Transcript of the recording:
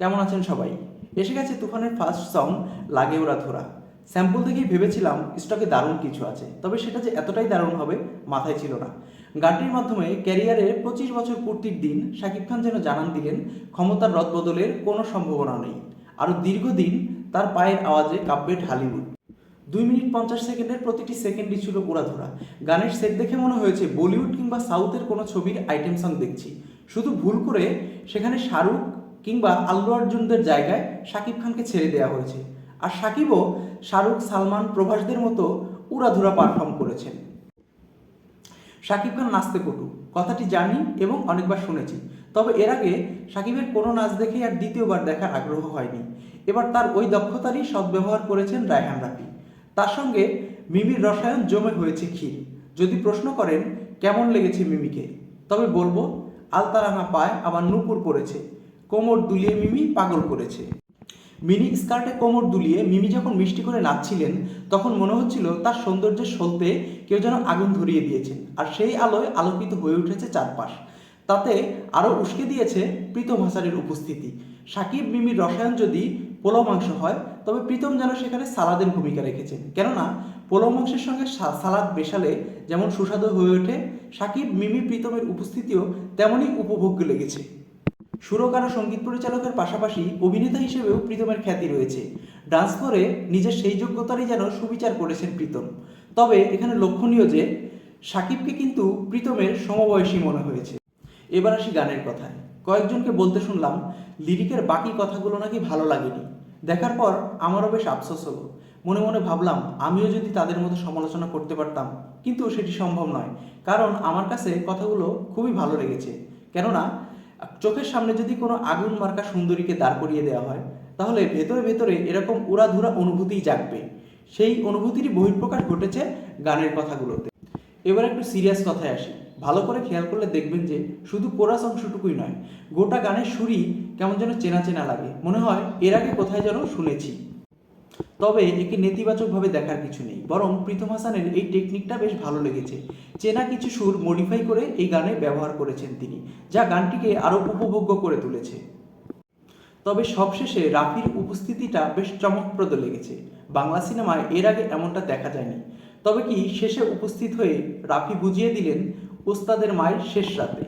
কেমন আছেন সবাই? এসে গেছে তুফানের ফার্স্ট সং লাগে ওরা ধরা। স্যাম্পল দেখেই ভেবেছিলাম স্টকে দারুণ কিছু আছে। তবে সেটা যে এতটাই দারুণ হবে, মাথায় ছিল না। গানটির মাধ্যমে ক্যারিয়ারের পঁচিশ বছর পূর্তির দিন শাকিব খান যেন জানান দিলেন, ক্ষমতার রদবদলের কোনো সম্ভাবনা নেই। আরও দীর্ঘদিন তার পায়ের আওয়াজে কাব্যে ঢালিউড। দুই মিনিট পঞ্চাশ সেকেন্ডের প্রতিটি সেকেন্ডই ছিল উড়াধুরা গানের সেট দেখে মনে হয়েছে, বলিউড কিংবা সাউথের কোনো ছবির আইটেম সং দেখছি। শুধু ভুল করে সেখানে শাহরুখ কিংবা আল্লু অর্জুনদের জায়গায় শাকিব খানকে ছেড়ে দেওয়া হয়েছে। আর শাকিবও শাহরুখ, সালমান, প্রভাসদের মতো উড়াধুরা পারফর্ম করেছেন। শাকিব খান নাচতে পটু কথাটি জানি এবং অনেকবার শুনেছি। তবে এর আগে শাকিবের কোনো নাচ দেখে আর দ্বিতীয়বার দেখার আগ্রহ হয়নি। এবার তার ওই দক্ষতারই সদ্ব্যবহার করেছেন রায়হান রাফি। তার সঙ্গে মিমির রসায়ন জমে হয়েছে ক্ষীর। যদি প্রশ্ন করেন, কেমন লেগেছে মিমিকে? তবে বলব, আলতারানা পায় আবার নুপুর পড়েছে। কোমর দুলিয়ে মিমি পাগল করেছে। মিনি স্কার্টে কোমর দুলিয়ে মিমি যখন মিষ্টি করে নাচছিলেন, তখন মনে হচ্ছিল তার সৌন্দর্যের সলতে কেউ যেন আগুন ধরিয়ে দিয়েছেন আর সেই আলোয় আলোকিত হয়ে উঠেছে চারপাশ। তাতে আরও উস্কে দিয়েছে প্রীতম হাসানের উপস্থিতি। সাকিব, মিমির রসায়ন যদি পোলাও মাংস হয়, তবে প্রীতম যেন সেখানে সালাদের ভূমিকা রেখেছেন। কেননা, পোলাও মাংসের সঙ্গে সালাদ মেশালে যেমন সুস্বাদু হয়ে ওঠে, সাকিব, মিমি, প্রীতমের উপস্থিতিও তেমনই উপভোগ্য লেগেছে। সুরকার ও সংগীত পরিচালকের পাশাপাশি অভিনেতা হিসেবেও প্রীতমের খ্যাতি রয়েছে। ডান্স করে নিজের সেই যোগ্যতারই যেন সুবিচার করেছেন প্রীতম। তবে এখানে লক্ষণীয় যে, সাকিবকে কিন্তু প্রীতমের সমবয়সী মনে হয়েছে। এবার আসি গানের কথায়। কয়েকজনকে বলতে শুনলাম, লিরিকের বাকি কথাগুলো নাকি ভালো লাগেনি। দেখার পর আমারও বেশ আফসোস হলো। মনে মনে ভাবলাম, আমিও যদি তাদের মতো সমালোচনা করতে পারতাম, কিন্তু সেটি সম্ভব নয়, কারণ আমার কাছে কথাগুলো খুবই ভালো লেগেছে। কেননা চোখের সামনে যদি কোনো আগুন মার্কা সুন্দরীকে দাঁড় করিয়ে দেওয়া হয়, তাহলে ভেতরে ভেতরে এরকম উড়াধুরা অনুভূতিই জাগবে। সেই অনুভূতিরই বহিঃপ্রকাশ ঘটেছে গানের কথাগুলোতে। এবার একটু সিরিয়াস কথায় আসি। ভালো করে খেয়াল করলে দেখবেন যে শুধু কোরাস অংশটুকুই নয়, গোটা গানের সুরই কেমন যেন চেনা চেনা লাগে। মনে হয় এর আগে কোথায় যেন শুনেছি। তবে একে নেতিবাচকভাবে দেখার কিছু নেই, বরং প্রীতম হাসানের এই টেকনিকটা বেশ ভালো লেগেছে। চেনা কিছু সুর মডিফাই করে এই গানে ব্যবহার করেছেন তিনি, যা গানটিকে আরও উপভোগ্য করে তুলেছে। তবে সবশেষে রাফির উপস্থিতিটা বেশ চমকপ্রদ লেগেছে। বাংলা সিনেমায় এর আগে এমনটা দেখা যায়নি। তবে কি শেষে উপস্থিত হয়ে রাফি বুঝিয়ে দিলেন, ওস্তাদের মায়ের শেষ রাতে।